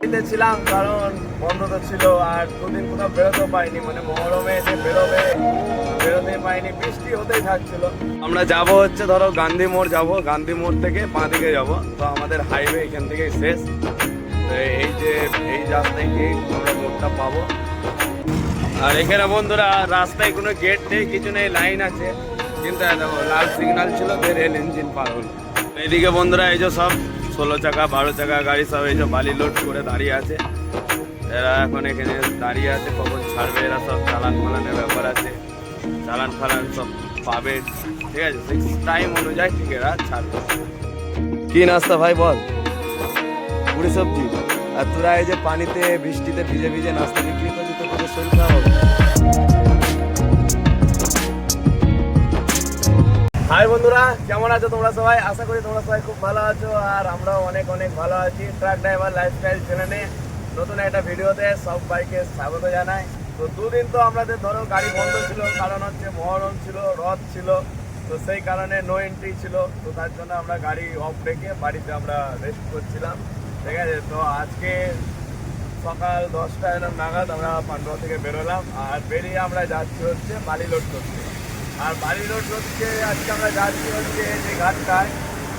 বাড়িতে ছিলাম কারণ বন্ধ তো ছিল আর দুদিন কোথাও বেরোতেও পাইনি মানে মহরমে এসে বেরোবে, বেরোতে পাইনি, বৃষ্টি হতেই থাকছিল। আমরা যাব হচ্ছে ধরো গান্ধী মোড় যাব, গান্ধী মোড় থেকে বাঁ দিকে যাব, তো আমাদের হাইওয়ে এখান থেকেই শেষ। এই যে, এই রাস্তায় গিয়ে আমরা মোড়টা পাবো। আর এখানে বন্ধুরা, রাস্তায় কোনো গেট নেই, কিছু নেই লাইন আছে। কিন্তু লাল সিগন্যাল ছিল যে রেল ইঞ্জিন পার হলো। এইদিকে বন্ধুরা, এই যে সব ষোলো চাকা, বারো চাকা গাড়ি সব এই যে বালি লোড করে দাঁড়িয়ে আছে। এরা এখন এখানে দাঁড়িয়ে আছে কখন ছাড়বে, এরা সব চালান ফালানের ব্যাপার আছে। চালান ফালান সব পাবে, ঠিক আছে? টাইম অনুযায়ী ঠিক এরা ছাড়বে। কি নাস্তা ভাই বল? পুরি সবজি? আর তোরা এই যে পানিতে, বৃষ্টিতে ভিজে ভিজে নাস্তা বিক্রি করছিস তো তোদের শরীর খারাপ হাই বন্ধুরা, কেমন আছো তোমরা সবাই? আশা করি তোমরা সবাই খুব ভালো আছো, আর আমরাও অনেক অনেক ভালো আছি। ট্রাক ড্রাইভার লাইফস্টাইল চ্যানেলে নতুন একটা ভিডিওতে সব বাইকে স্বাগত জানাই। তো দুদিন তো আমাদের ধরো গাড়ি বন্ধ ছিল, কারণ হচ্ছে মহরম ছিল, রথ ছিল, তো সেই কারণে নো এন্ট্রি ছিল। তো তার জন্য আমরা গাড়ি অফ রেখে বাড়িতে আমরা রেস্ট করছিলাম। ঠিক আছে? তো আজকে সকাল দশটা এরকম নাগাদ আমরা পান্ডুয়া থেকে বেরোলাম, আর বেরিয়ে আমরা যাচ্ছি হচ্ছে বালি লোড করতে। আর বালি রোড হচ্ছে, আজকে আমরা যাচ্ছি হচ্ছে যে ঘাটটায়।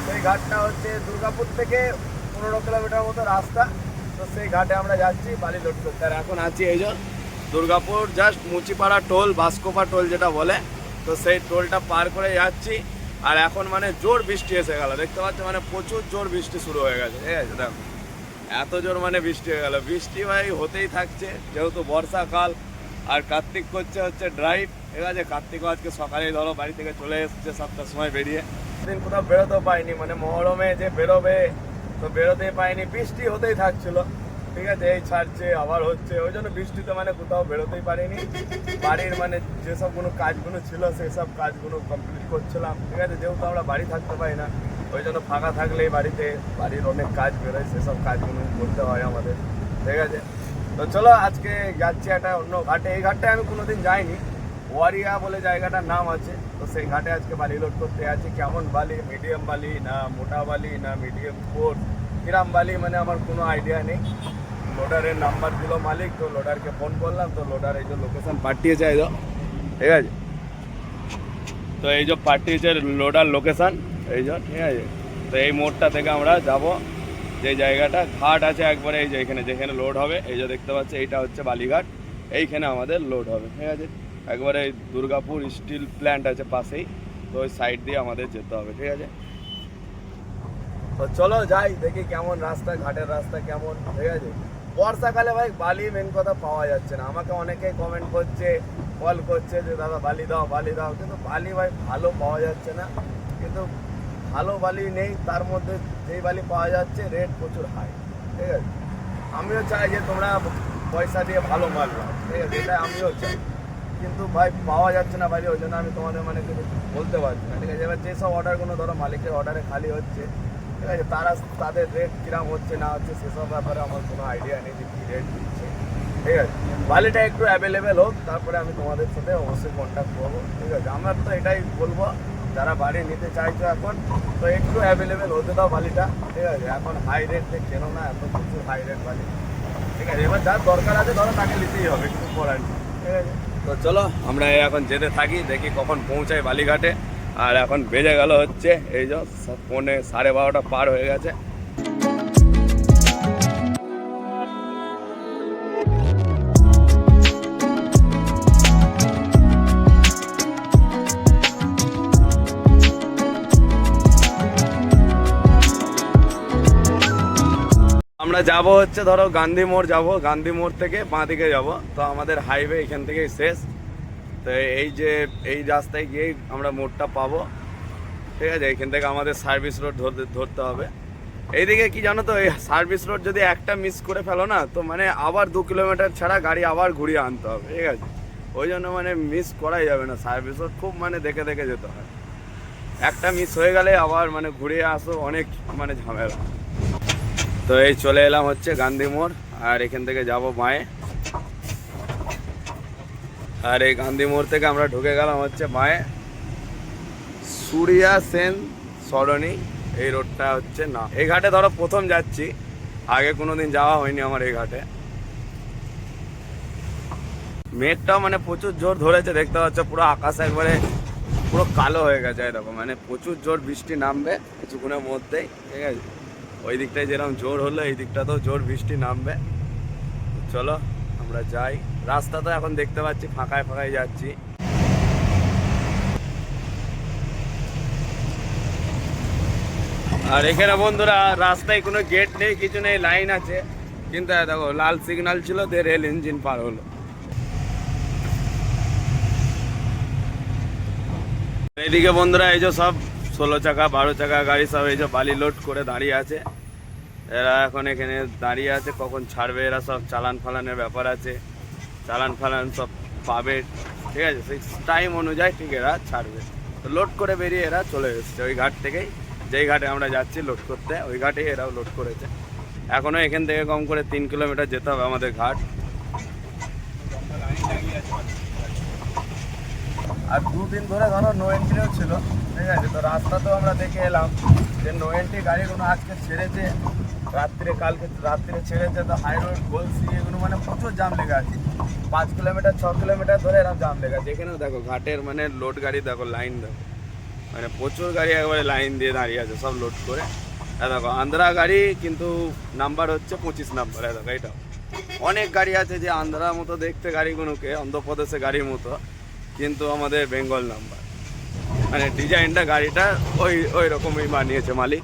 সেই ঘাটটা হচ্ছে দুর্গাপুর থেকে পনেরো কিলোমিটার মতো রাস্তা। তো সেই ঘাটে আমরা যাচ্ছি বালি লোড করতে। আর এখন আছি এই যে Durgapur, just Muchipara toll, Baskopa toll যেটা বলে। তো সেই টোলটা পার করে যাচ্ছি। আর এখন মানে জোর বৃষ্টি এসে গেল। দেখতে পাচ্ছ মানে প্রচুর জোর বৃষ্টি শুরু হয়ে গেছে। ঠিক আছে, দেখো। এত জোর মানে বৃষ্টি হয়ে গেল। বৃষ্টি ভাই হতেই থাকছে। যেহেতু বর্ষাকাল, আর কার্তিক করছে হচ্ছে ড্রাইভ ঠিক আছে কার্তিকও আজকে সকালেই ধরো বাড়ি থেকে চলে এসছে, সাতটার সময় বেরিয়ে। দিন কোথাও বেরোতেও পাইনি মানে মহরমে যে বেরোবে, তো বেরোতেই পাইনি, বৃষ্টি হতেই থাকছিল। ঠিক আছে, এই ছাড়ছে, আবার হচ্ছে, ওই জন্য বৃষ্টিতে মানে কোথাও বেরোতেই পারিনি। বাড়ির মানে যেসব কোনো কাজগুলো ছিল সেই সব কাজগুলো কমপ্লিট করছিলাম। ঠিক আছে, যেহেতু আমরা বাড়ি থাকতে পারি না, ওই জন্য ফাঁকা থাকলেই বাড়িতে, বাড়ির অনেক কাজ বেরোয়, সেসব কাজগুলো করতে হয় আমাদের। ঠিক আছে, তো চলো আজকে যাচ্ছি একটা অন্য ঘাটে। এই ঘাটটায় আমি কোনোদিন যাইনি। ওয়ারিয়া বলে জায়গাটার নাম আছে। তো সেই ঘাটে আজকে বালি লোড করতে আছি। কেমন বালি? মিডিয়াম বালি, না মোটা বালি, না মিডিয়াম ফোর কিরাম বালি মানে আমার কোনো আইডিয়া নেই। লোডারের নাম্বার দিল মালিক, তো লোডারকে ফোন করলাম, তো লোডার এই যে লোকেশন পাঠিয়েছে এই ঠিক আছে? তো এই যে পাঠিয়েছে লোডার লোকেশন এই যে, ঠিক আছে? তো এই মোড়টা থেকে আমরা যাব। যে জায়গাটা ঘাট আছে একবারে, এই যে এখানে যেখানে লোড হবে, এই যে দেখতে পাচ্ছি, এইটা হচ্ছে বালিঘাট। এইখানে আমাদের লোড হবে, ঠিক আছে? একবারে দুর্গাপুর স্টিল প্ল্যান্ট আছে পাশেই, তো ওই সাইড দিয়ে আমাদের যেতে হবে, ঠিক আছে? তো চলো যাই, দেখি কেমন রাস্তা, ঘাটের রাস্তা কেমন, ঠিক আছে? বর্ষাকালে ভাই বালি মেন কথা পাওয়া যাচ্ছে না। আমাকে অনেকেই কমেন্ট করছে কল করছে যে, দাদা, বালি দাও বালি দাও। কিন্তু বালি ভাই ভালো পাওয়া যাচ্ছে না। কিন্তু ভালো বালি নেই, তার মধ্যে যেই বালি পাওয়া যাচ্ছে রেট প্রচুর হাই ঠিক আছে? আমিও চাই যে তোমরা পয়সা দিয়ে ভালো মাল ঠিক আছে? এটা আমিও চাই। কিন্তু ভাই পাওয়া যাচ্ছে না ভাই, ওই জন্য আমি তোমাদের মানে কিছু বলতে পারছি না। ঠিক আছে, এবার যেসব অর্ডারগুলো ধরো মালিকের অর্ডারে খালি হচ্ছে, ঠিক আছে, তারা তাদের রেট কিরাম হচ্ছে না হচ্ছে সেসব ব্যাপারে আমার কোনো আইডিয়া নেই যে কী রেট দিচ্ছে। ঠিক আছে, বালিটা একটু অ্যাভেলেবেল হোক, তারপরে আমি তোমাদের সাথে অবশ্যই কন্ট্যাক্ট করব, ঠিক আছে। আমার তো এটাই বলব, যারা বাড়ি নিতে চাইছো এখন, তো একটু অ্যাভেলেবেল হতে দাও বালিটা, ঠিক আছে। এখন হাই রেট কেন না, এত প্রচুর হাই রেট বালি। ঠিক আছে, এবার যার দরকার আছে ধরো তাকে নিতেই হবে কিছু করার ঠিক আছে। তো চলো, আমরা এখন যেতে থাকি, দেখি কখন পৌঁছাই বালিঘাটে। আর এখন বেজে গেল হচ্ছে, এই যে পৌনে সাড়ে বারোটা পার হয়ে গেছে। আমরা যাব হচ্ছে, ধরো গান্ধী মোড় যাব, গান্ধী মোড় থেকে বাঁ দিকে যাব। তো আমাদের হাইওয়ে এখান থেকেই শেষ। তো এই যে, এই রাস্তায় গিয়েই আমরা মোড়টা পাবো। ঠিক আছে, এখান থেকে আমাদের সার্ভিস রোড ধরতে ধরতে হবে। এইদিকে কি জানো তো, এই সার্ভিস রোড যদি একটা মিস করে ফেলো না, তো মানে আবার দু কিলোমিটার ছাড়া গাড়ি আবার ঘুরিয়ে আনতে হবে, ঠিক আছে? ওই জন্য মানে মিস করাই যাবে না। সার্ভিস রোড খুব মানে দেখে দেখে যেতে হয়। একটা মিস হয়ে গেলে আবার মানে ঘুরিয়ে আসো, অনেক মানে ঝামেলা। তো এই চলে এলাম হচ্ছে গান্ধী মোড়, আর এখান থেকে যাব বাঁয়ে আর এই গান্ধী মোড় থেকে আমরা ঢুকে গেলাম হচ্ছে বাঁয়ে সুরিয়া সেন সরণি, এই রোডটা হচ্ছে না। এই ঘাটে ধরো প্রথম যাচ্ছি, আগে কোনো দিন যাওয়া হয়নি আমার এই ঘাটে। মেঘটাও মানে প্রচুর জোর ধরেছে, দেখতে পাচ্ছ পুরো আকাশ একবারে পুরো কালো হয়ে গেছে এরকম। মানে প্রচুর জোর বৃষ্টি নামবে কিছুক্ষণের মধ্যেই, ঠিক আছে? ওই দিকটায় যেরকম জোর হলো, এই দিকটাতেও জোর বৃষ্টি নামবে। চলো, আমরা যাই। রাস্তা তো এখন দেখতে পাচ্ছি, ফাঁকায় ফাঁকায় যাচ্ছি। আর এখানে বন্ধুরা, রাস্তায় কোনো গেট নেই, কিছু নেই লাইন আছে। কিন্তু দেখো, লাল সিগন্যাল ছিল দিয়ে রেল ইঞ্জিন পার হলো। এইদিকে বন্ধুরা, এই যে সব ষোলো চাকা, বারো চাকা গাড়ি সব এই যে বালি লোড করে দাঁড়িয়ে আছে। এরা এখন এখানে দাঁড়িয়ে আছে, কখন ছাড়বে, এরা সব চালান ফালানের ব্যাপার আছে। চালান ফালান সব পাবে, ঠিক আছে? সেই টাইম অনুযায়ী ঠিক এরা ছাড়বে। তো লোড করে বেরিয়ে এরা চলে এসছে ওই ঘাট থেকেই। যেই ঘাটে আমরা যাচ্ছি লোড করতে, ওই ঘাটেই এরাও লোড করেছে। এখনও এখান থেকে কম করে তিন কিলোমিটার যেতে হবে আমাদের ঘাট। আর দুদিন ধরে ধরো নো এন্ট্রিও ছিল, ঠিক আছে? তো রাস্তা তো আমরা দেখে এলাম যে নো এন্ট্রি গাড়িগুলো আজকে ছেড়েছে, রাত্রে, কালকে রাত্রে ছেড়েছে, তো হাই রোড গলসি এগুলো মানে প্রচুর জাম লেগে আছে। পাঁচ কিলোমিটার ছ কিলোমিটার ধরে এরকম জাম লেগে আছে। এখানেও দেখো, ঘাটের মানে লোড গাড়ি দেখো লাইন দেখো। মানে প্রচুর গাড়ি একবারে লাইন দিয়ে দাঁড়িয়ে আছে, সব লোড করে। দেখো আন্ধ্রা গাড়ি কিন্তু নাম্বার হচ্ছে পঁচিশ নাম্বার দেখো এইটাও অনেক গাড়ি আছে যে আন্ধ্রার মতো দেখতে গাড়িগুলোকে অন্ধ্রপ্রদেশে গাড়ির মতো। কিন্তু আমাদের বেঙ্গল নাম্বার। মানে ডিজাইনটা, গাড়িটা ওই ওই রকমই বানিয়েছে মালিক।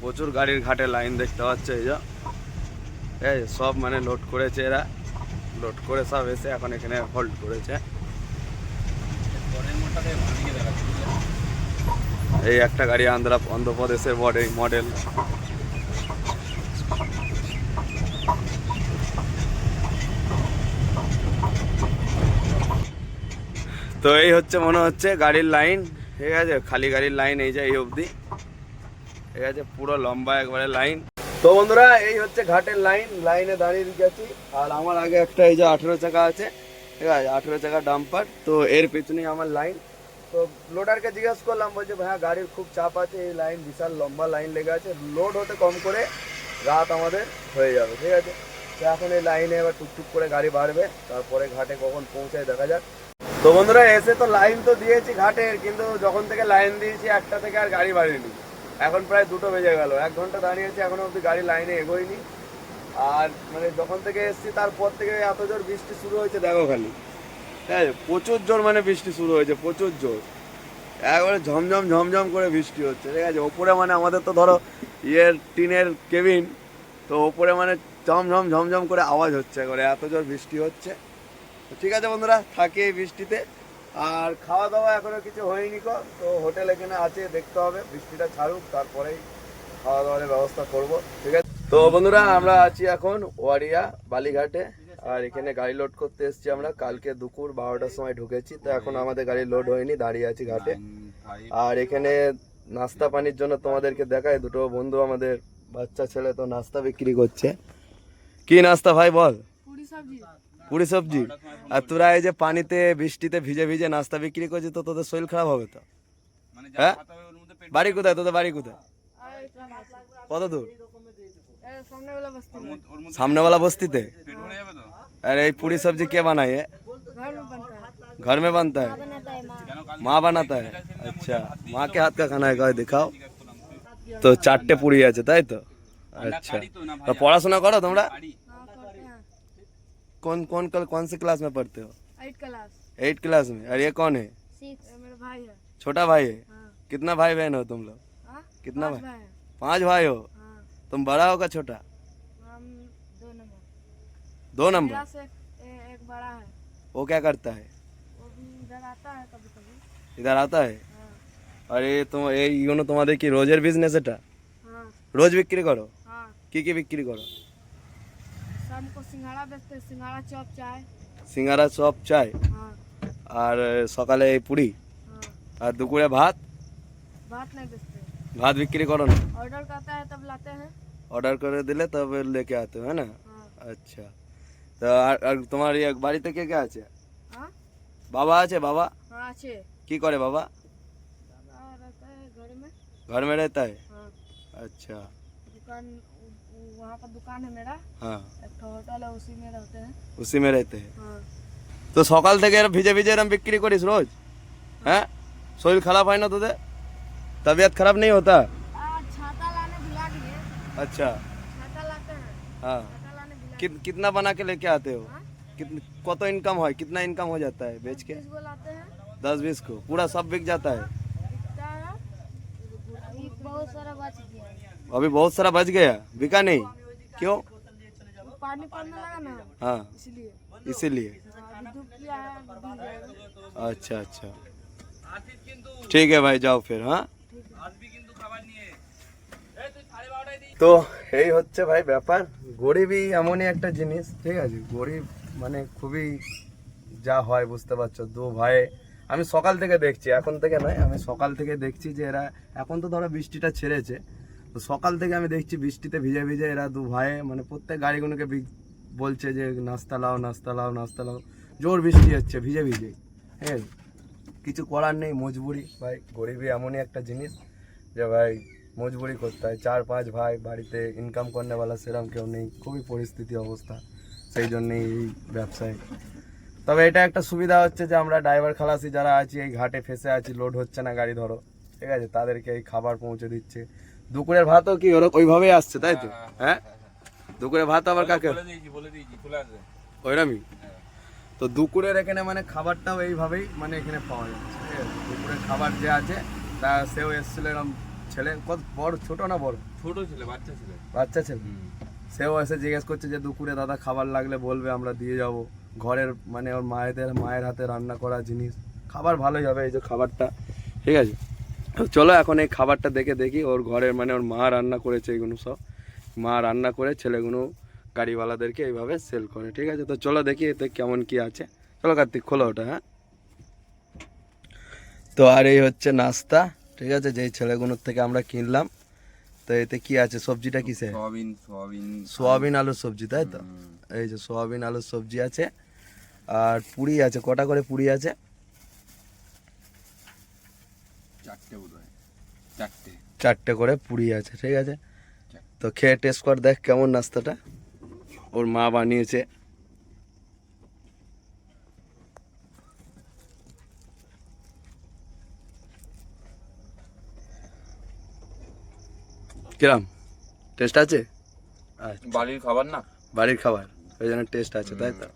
প্রচুর গাড়ির ঘাটে লাইন দেখতে পাচ্ছে এই যা। এই সব মানে লোড করেছে এরা। লোড করে সব এসে এখন এখানে হোল্ড করেছে। এই একটা গাড়ি আন্ধ্রা অন্ধ্রপ্রদেশের মডেল মডেল তো এই হচ্ছে মনে হচ্ছে গাড়ির লাইন, ঠিক আছে? খালি গাড়ির লাইন এই যে এই অবধি। ঠিক আছে? পুরো লম্বা একবারে লাইন। তো বন্ধুরা, এই হচ্ছে ঘাটের লাইন, লাইনে দাঁড়িয়ে গেছি। আর আমার আগে একটা এই যে আঠেরো চাকা আছে, ঠিক আছে? আঠেরো চাকা ডাম্পার, তো এর পেছনেই আমার লাইন। তো লোডারকে জিজ্ঞেস করলাম, বলছে, ভাইয়া, গাড়ির খুব চাপ আছে, এই লাইন বিশাল লম্বা লাইন লেগে আছে। লোড হতে কম করে রাত আমাদের হয়ে যাবে, ঠিক আছে? তো এখন এই লাইনে এবার টুকটুক করে গাড়ি বাড়বে, তারপরে ঘাটে কখন পৌঁছায় দেখা যাক। তো বন্ধুরা, এসে তো লাইন তো দিয়েছি ঘাটের, কিন্তু যখন থেকে লাইন দিয়েছি, একটা থেকে আর গাড়ি বাড়িনি। এখন প্রায় দুটো বেজে গেল। এক ঘণ্টা দাঁড়িয়েছি, এখনও অব্দি গাড়ি লাইনে এগোয়নি। আর মানে যখন থেকে এসছি, তারপর থেকে এত জোর বৃষ্টি শুরু হয়েছে, দেখো খালি। হ্যাঁ প্রচুর জোর মানে বৃষ্টি শুরু হয়েছে, প্রচুর জোর। একবারে ঝমঝম ঝমঝম করে বৃষ্টি হচ্ছে, ঠিক আছে? ওপরে মানে আমাদের তো ধরো, ইয়ের, টিনের কেবিন, তো ওপরে মানে ঝমঝম ঝমঝম করে আওয়াজ হচ্ছে, একবারে এত জোর বৃষ্টি হচ্ছে। ঠিক আছে বন্ধুরা, থাকে বৃষ্টিতে। আর খাওয়া দাওয়া এখনও কিছু হয়নি কো, তো হোটেল এখানে আছে, দেখতে হবে। বৃষ্টিটা ছাড়ুক, তারপরেই খাওয়া দাওয়ার ব্যবস্থা করব। ঠিক আছে? তো বন্ধুরা, আমরা আছি এখন ওয়ারিয়া, বালিঘাটে। আর এখানে গাড়ি লোড করতে এসেছি আমরা। কালকে দুপুর বারোটার সময় ঢুকেছি, তো এখন আমাদের গাড়ি লোড হয়নি, দাঁড়িয়ে আছি ঘাটে। আর এখানে নাস্তা পানির জন্য তোমাদেরকে দেখায় দুটো বন্ধু আমাদের বাচ্চা ছেলে তো নাস্তা বিক্রি করছে। কি নাস্তা ভাই বল? পুরি সবজি আর তোরা এই যে পানিতে বৃষ্টিতে ভিজে ভিজে নাস্তা বিক্রি করছিস তো তোদের শরীর খারাপ হবে তো হ্যাঁ বাড়ি কোথায় তোদের বাড়ি কোথায় और इतना मत- কত দূর ए, सामने वाला बस्ती में সামনেওয়ালা বস্তিতে আর এই পুরি সবজি কে বানায় এ? घर में बनता है घर में बनता है बनाता है माँ माँ बनाता है अच्छा माँ के हाथ का खाना है कभी दिखाओ তো চারটে পুরি আছে তাই তো আচ্ছা তো পড়াশোনা করো তোমরা हाँ करते हैं कौन कौन कल कौन से क्लास में पढ़ते हो एट क्लास एट क्लास में और ये कौन है सिक्स मेरा भाई है छोटा भाई है हाँ कितना भाई बहन हो तुम लोग हाँ कितना पांच भाई भाई है पांच भाई हो हाँ तुम बड़ा होगा छोटा हम दो नंबर दो मेरा नंबर से एक, ए- एक बड़ा है वो क्या करता है वो भी इधर आता है कभी कभी इधर आता है हाँ আর এই তো এই ইগুলো তোমাদের কি রোজের বিজনেস এটা हाँ রোজ বিক্রি করো हाँ কি কি বিক্রি করো शाम को सिंघाड़ा बेचते हैं सिंघाड़ा चॉप चाय সিঙ্গারা চপ চাই हाँ আর সকালে এই পুরি हाँ আর দুপুরে ভাত भात नहीं बेचते ভাত বিক্রি করো না ऑर्डर करता है तब लाते हैं অর্ডার করে দিলে তবে লেকে আতে হয় না हाँ আচ্ছা তো আর আর তোমার ইয়ে বাড়িতে কে কে আছে हाँ বাবা আছে বাবা हाँ अच्छे কি করে বাবা दादा रहता है घर में घर में रहता है हाँ अच्छा दुकान उ- वहाँ पर दुकान है मेरा हाँ एक ठो होटल है उसी में रहते हैं उसी में रहते हैं हाँ তো সকাল থেকে এরম ভিজে ভিজে এরম বিক্রি করিস রোজ হ্যাঁ শরীর খারাপ হয় না তোদের তবিয়ত খারাপ नहीं होता आज छाता लाने बुला दिए अच्छा छाता लाते हैं हाँ छाता लाने बुला कि, कितना बना के लेके आते हो हाँ? कितने कत इनकम है कितना इनकम हो जाता है बेच के बीस को लाते हैं दस बीस को पूरा सब बिक जाता है बिकता है अभी बहुत सारा बच गया है अभी बहुत सारा बच गया बिका नहीं क्यों पानी पड़ने लगा ना हाँ इसलिए इसीलिए अभी धूप किया है बिक जाएगा अच्छा अच्छा ठीक है भाई जाओ फिर हाँ তো এই হচ্ছে ভাই ব্যাপার গরিবই এমনই একটা জিনিস ঠিক আছে গরিব মানে খুবই যা হয় বুঝতে পারছো দু ভাই আমি সকাল থেকে দেখছি এখন থেকে নয় আমি সকাল থেকে দেখছি যে এরা এখন তো ধরো বৃষ্টিটা ছেড়েছে তো সকাল থেকে আমি দেখছি বৃষ্টিতে ভিজে ভিজে এরা দু ভাই মানে প্রত্যেক গাড়িগুলোকে বলছে যে নাস্তা লাও নাস্তা লাও নাস্তা লাও। জোর বৃষ্টি হচ্ছে, ভিজে ভিজে। হ্যাঁ কিছু করার নেই, মজবুরি। ভাই গরিবই এমনই একটা জিনিস যে ভাই, মজবুরি করতে হয়। চার পাঁচ ভাই বাড়িতে ইনকাম করনে वाला সেরকম কেউ নেই, খুবই পরিস্থিতি অবস্থা। সেই জন্যেই এই ব্যবসায়। তবে এটা একটা সুবিধা হচ্ছে যে আমরা ড্রাইভার খালাসি যারা আছি, এই ঘাটে ফেসে আছি লোড হচ্ছে না গাড়ি ধরো। ঠিক আছে? তাদেরকে এই খাবার পৌঁছে দিচ্ছে। দুপুরের ভাতও কি ওইভাবেই আসছে তাই তো? হ্যাঁ দুপুরের ভাত আবার কাকে? ওইরকমই তো দুপুরের এখানে মানে খাবারটাও এইভাবেই মানে এখানে পাওয়া যাচ্ছে ঠিক আছে? দুপুরের খাবার যে আছে তা সেও এসেছিল এরকম ছেলে কত বড় ছোট না বড়? ছোট ছেলে বাচ্চা ছেলে। বাচ্চা ছেলে? সেও এসে জিজ্ঞেস করছে যে দুপুরে দাদা খাবার লাগলে বলবে আমরা দিয়ে যাব। ঘরের মানে ওর মায়েদের মায়ের হাতে রান্না করা জিনিস। খাবার ভালোই হবে এই যে খাবারটা ঠিক আছে? চলো এখন এই খাবারটা দেখে দেখি ওর ঘরের মানে ওর মা রান্না করেছে এগুলো সব। মা রান্না করে ছেলেগুলো গাড়িওয়ালাদেরকে এইভাবে সেল করে ঠিক আছে? তো চলো দেখি এতে কেমন কি আছে। চলো কার্তিক খোলো ওটা হ্যাঁ? তো আর এই হচ্ছে নাস্তা ঠিক আছে? যেই ছেলেগুলোর থেকে আমরা কিনলাম তো এতে কি আছে? সবজিটা কিসে? সয়াবিন সয়াবিন সোয়াবিন আলুর সবজি তাই তো? এই যে সোয়াবিন আলুর সবজি আছে। আর পুরি আছে কটা করে পুরি আছে চারটে বোধ হয় চারটে। চারটে করে পুরি আছে ঠিক আছে? তো খেয়ে টেস্ট কর দেখ কেমন নাস্তাটা। ওর মা বানিয়েছে। কিরাম টেস্ট আছে? আচ্ছা। বাড়ির খাবার না? বাড়ির খাবার ওই জন্য টেস্ট আছে তাই তো?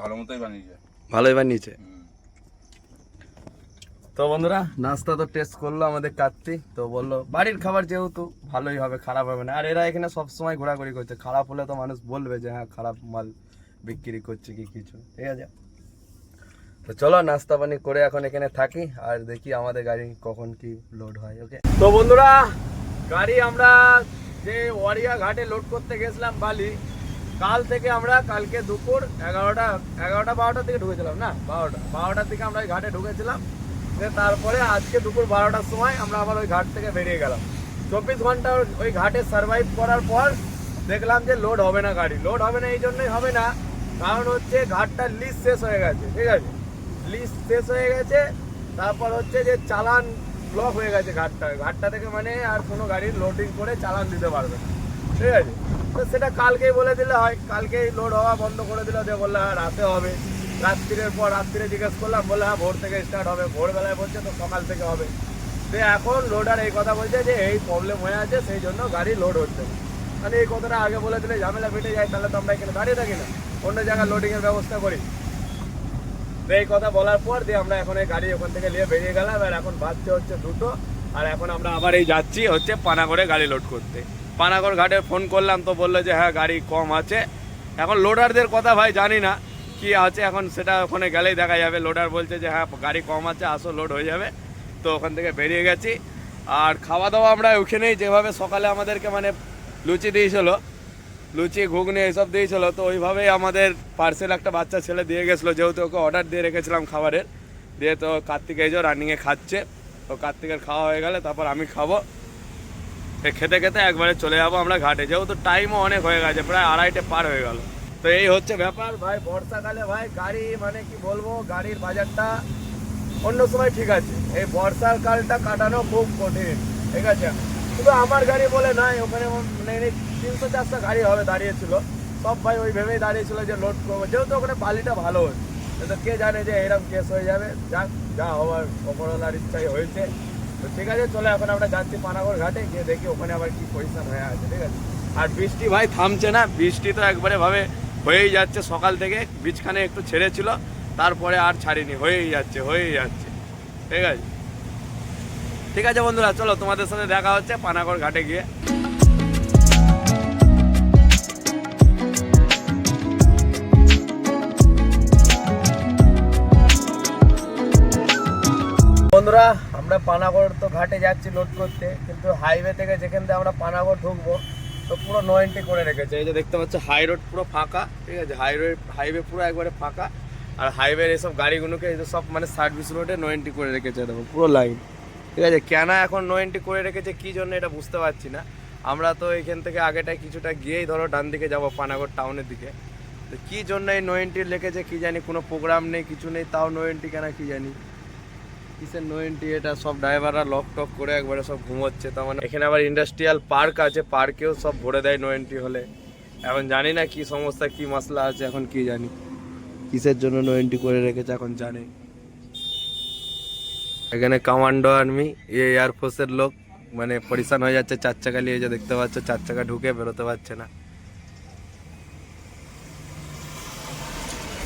ভালো মতোই বানিয়েছে। ভালোই বানিয়েছে। তো বন্ধুরা, নাস্তা তো টেস্ট করল আমাদের কার্তিক তো বলল, বাড়ির খাবার যেহেতু ভালোই হবে, খারাপ হবে না। আর এরা এখানে সবসময় ঘোরাঘুরি করছে। খারাপ হলে তো মানুষ বলবে যে হ্যাঁ খারাপ মাল বিক্রি করছে কি কিছু। ঠিক আছে? তো চলো, নাস্তা পানি করে এখন এখানে থাকি আর দেখি আমাদের গাড়ি কখন কি লোড হয় ওকে তো বন্ধুরা, গাড়ি আমরা যে ওয়ারিয়া ঘাটে লোড করতে গেছিলাম বালি, কাল থেকে আমরা কালকে দুপুর এগারোটা এগারোটা বারোটার দিকে ঢুকেছিলাম না? বারোটা, বারোটার দিকে আমরা ঘাটে ঢুকেছিলাম। তারপরে আজকে দুপুর বারোটার সময় আমরা আবার ওই ঘাট থেকে বেরিয়ে গেলাম। চব্বিশ ঘণ্টা ওই ঘাটে সার্ভাইভ করার পর দেখলাম যে লোড হবে না গাড়ি। লোড হবে না, এই জন্যই হবে না। কারণ হচ্ছে ঘাটটার লিস্ট শেষ হয়ে গেছে, ঠিক আছে? লিস্ট শেষ হয়ে গেছে, তারপর হচ্ছে যে চালান ব্লক হয়ে গেছে ঘাটটা। ঘাটটা থেকে মানে আর কোনো গাড়ির লোডিং করে চালান দিতে পারবে না, ঠিক আছে? তো সেটা কালকেই বলে দিলে হয়। কালকেই লোড হওয়া বন্ধ করে দিল বললে হ্যাঁ রাতে হবে। রাত্রিরের পর রাত্রিরে জিজ্ঞেস করলাম বলে হ্যাঁ ভোর থেকে স্টার্ট হবে, ভোরবেলায় বলছে তো সকাল থেকে হবে। তো এখন লোডার এই কথা বলছে যে, এই প্রবলেম হয়ে আছে, সেই জন্য গাড়ি লোড হচ্ছে। মানে এই কথাটা আগে বলে দিলে ঝামেলা মিটে যায়, তাহলে তো আমরা এখানে দাঁড়িয়ে থাকি না। অন্য জায়গায় লোডিংয়ের ব্যবস্থা করি। এই কথা বলার পর দিয়ে আমরা এখন এই গাড়ি ওখান থেকে নিয়ে বেরিয়ে গেলাম, আর এখন বাজছে হচ্ছে দুটো। আর এখন আমরা আবার এই যাচ্ছি হচ্ছে পানাগড়ে গাড়ি লোড করতে। পানাগড় ঘাটে ফোন করলাম, তো বলল যে হ্যাঁ গাড়ি কম আছে। এখন লোডারদের কথা ভাই জানি না। কি আছে, এখন সেটা ওখানে গেলেই দেখা যাবে। লোডার বলছে যে হ্যাঁ গাড়ি কম আছে, আসো লোড হয়ে যাবে। তো ওখান থেকে বেরিয়ে গেছি। আর খাওয়া দাওয়া আমরা ওখানেই, যেভাবে সকালে আমাদেরকে মানে লুচি দিয়েছিল, লুচি, ঘুগনি এইসব দিয়েছিল, তো ওইভাবেই আমাদের পার্সেল একটা বাচ্চা ছেলে দিয়ে গেছিল, যেহেতু ওকে অর্ডার দিয়ে রেখেছিলাম খাবারের। দিয়ে তো কার্তিক এই যে রানিংয়ে খাচ্ছে। তো কার্তিকের খাওয়া হয়ে গেলে তারপর আমি খাব। খেতে খেতে একবারে চলে যাব আমরা ঘাটে। যেহেতু টাইমও অনেক হয়ে গেছে, প্রায় আড়াইটে পার হয়ে গেল। তো এই হচ্ছে ব্যাপার, ভাই, বর্ষাকালে, ভাই, গাড়ি মানে কি বলব, গাড়ির বাজারটা অন্য সময় ঠিক আছে। এই বর্ষার কালটা কাটানো খুব কঠিন, ঠিক আছে? শুধু আমার গাড়ি বলে নয়, ওখানে মানে তিনশো চারশো গাড়ি হবে দাঁড়িয়েছিল। সব ভাই ওই ভেবেই দাঁড়িয়েছিল যে লোড করব। যেহেতু ওখানে বালিটা ভালো হচ্ছে তো কে জানে যে এরকম কেস হয়ে যাবে। যাক, যা হওয়ার অপরওয়ালার ইচ্ছাই হয়েছে। তো ঠিক আছে, চলে এখন আমরা যাচ্ছি পানাগড় ঘাটে, গিয়ে দেখি ওখানে আবার কি পজিশন হয়ে আছে, ঠিক আছে? আর বৃষ্টি ভাই থামছে না, বৃষ্টি তো একবারে ভাবে হয়েই যাচ্ছে। সকাল থেকে বীজখানে একটু ছেড়েছিল, তারপরে আর ছাড়িনি। হয়েই যাচ্ছে হয়েই যাচ্ছে। ঠিক আছে? ঠিক আছে বন্ধুরা, চলো তোমাদের সাথে দেখা হচ্ছে পানাগড় ঘাটে গিয়ে। বন্ধুরা, আমরা পানাগড় তো ঘাটে যাচ্ছি লোড করতে, কিন্তু হাইওয়ে থেকে যেখান থেকে আমরা পানাগড় ঢুকবো তো পুরো নয়েন্টি করে রেখেছে। এই যে দেখতে পাচ্ছ হাই রোড পুরো ফাঁকা, ঠিক আছে? হাইওয়ে হাইওয়ে পুরো একবারে ফাঁকা। আর হাইওয়ের এসব গাড়িগুলোকে এই সব মানে সার্ভিস রোডে নয়েন্টি করে রেখেছে, দেখো, পুরো লাইন ঠিক আছে? কেন এখন নয়েন্টি করে রেখেছে, কি জন্য এটা বুঝতে পারছি না। আমরা তো এখান থেকে আগেটায় কিছুটা গিয়েই ধরো ডান দিকে যাব, পানাগড় টাউনের দিকে। তো কি জন্য এই নয়েন্টি লেখেছে, কি জানি কোনো প্রোগ্রাম নেই, কিছু নেই, তাও নয়েন্টি কেন কি জানি? কিসের নয়েন্টি এটা সব ড্রাইভাররা লক টক করে একবারে সব ঘুমোচ্ছে। তার মানে এখানে আবার ইন্ডাস্ট্রিয়াল পার্ক আছে পার্কেও সব ভরে দেয় নয়েন্টি হলে। এখন জানি না কি সমস্যা, কি মশলা আছে, এখন কি জানি। কিসের জন্য নয়েন্টি করে রেখেছে এখন জানি। এখানে কমান্ডো আর্মি এ এয়ারফোর্সের লোক মানে পরিশান হয়ে যাচ্ছে, চার চাকা নিয়ে যে দেখতে পাচ্ছ, চার চাকা ঢুকে বেরোতে পারছে না।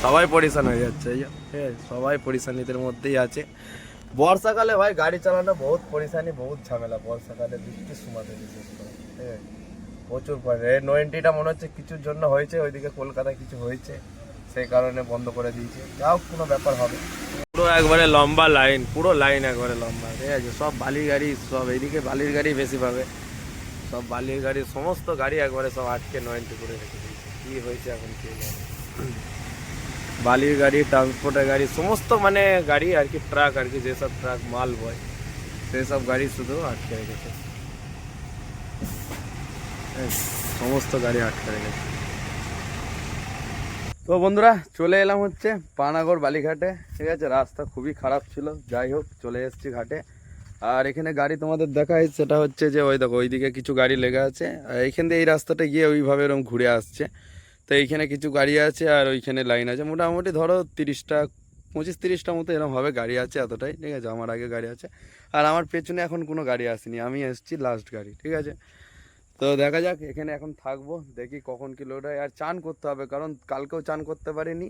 সবাই পরিশান হয়ে যাচ্ছে? সবাই পরিশানিদের মধ্যেই আছে। বর্ষাকালে ভাই গাড়ি চালানো বহুত পরিশানি, বহুত ঝামেলা। বর্ষাকালে বৃষ্টির সময়তে বিশেষ করে? প্রচুর পরে। নয়েন্টিটা মনে হচ্ছে কিছুর জন্য হয়েছে, ওইদিকে কলকাতায় কিছু হয়েছে, সেই কারণে বন্ধ করে দিয়েছে। যাও, কোনো ব্যাপার হবে পুরো একবারে লম্বা লাইন পুরো লাইন একবারে লম্বা, ঠিক আছে? সব বালির গাড়ি সব এইদিকে বালির গাড়ি বেশি পাবে সব বালির গাড়ি সমস্ত গাড়ি একবারে সব আটকে নয়েন্টি করে রেখে দিয়েছে। কী হয়েছে এখন কে জানে। বালির গাড়ি ট্রান্সপোর্টের গাড়ি, সমস্ত মানে গাড়ি আর কি ট্রাক আর কি, যেসব ট্রাক মাল বয় সেসব গাড়ি শুধু আটকে রেখেছে। সমস্ত গাড়ি আটকে রেখেছে। তো বন্ধুরা, চলে এলাম হচ্ছে পানাগড় বালিঘাটে। ঠিক আছে, রাস্তা খুবই খারাপ ছিল। যাই হোক, চলে এসেছি ঘাটে। আর এখানে গাড়ি তোমাদের দেখায় সেটা হচ্ছে যে, ওই দেখো, ওইদিকে কিছু গাড়ি লেগে আছে। আর এইখান দিয়ে এই রাস্তাটা গিয়ে ওইভাবে এরকম ঘুরে আসছে। তো এইখানে কিছু গাড়ি আছে আর ওইখানে লাইন আছে। মোটামুটি ধরো তিরিশটা, পঁচিশ তিরিশটা মতো এরকম হবে গাড়ি আছে এতটাই, ঠিক আছে? আমার আগে গাড়ি আছে। আর আমার পেছনে এখন কোনো গাড়ি আসেনি। আমি এসেছি লাস্ট গাড়ি, ঠিক আছে? তো দেখা যাক, এখানে এখন থাকব, দেখি কখন কি লোড হয়। আর চান করতে হবে, কারণ কালকেও চান করতে পারিনি।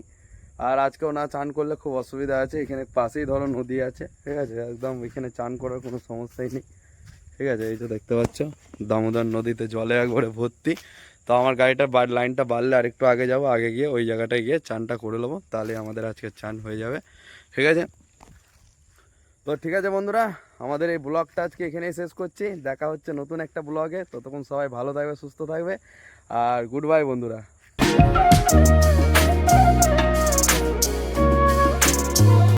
আর আজকেও না চান করলে খুব অসুবিধা আছে। এখানে পাশেই ধরো নদী আছে, ঠিক আছে? একদম এখানে চান করার কোনো সমস্যাই নেই, ঠিক আছে? এই তো দেখতে পাচ্ছ, দামোদর নদীতে জলে একবারে ভর্তি। তো আমার গাড়িটা লাইনটা বাড়লে আরেকটু আগে যাব, আগে গিয়ে ওই জায়গাটায় গিয়ে চানটা করে নেব, তাহলে আমাদের আজকে চান হয়ে যাবে। ঠিক আছে? তো ঠিক আছে বন্ধুরা, আমাদের এই ব্লগটা আজকে এখানেই শেষ করছি। দেখা হচ্ছে নতুন একটা ব্লগে। ততক্ষণ সবাই ভালো থাকবে, সুস্থ থাকবে। আর গুড বাই বন্ধুরা।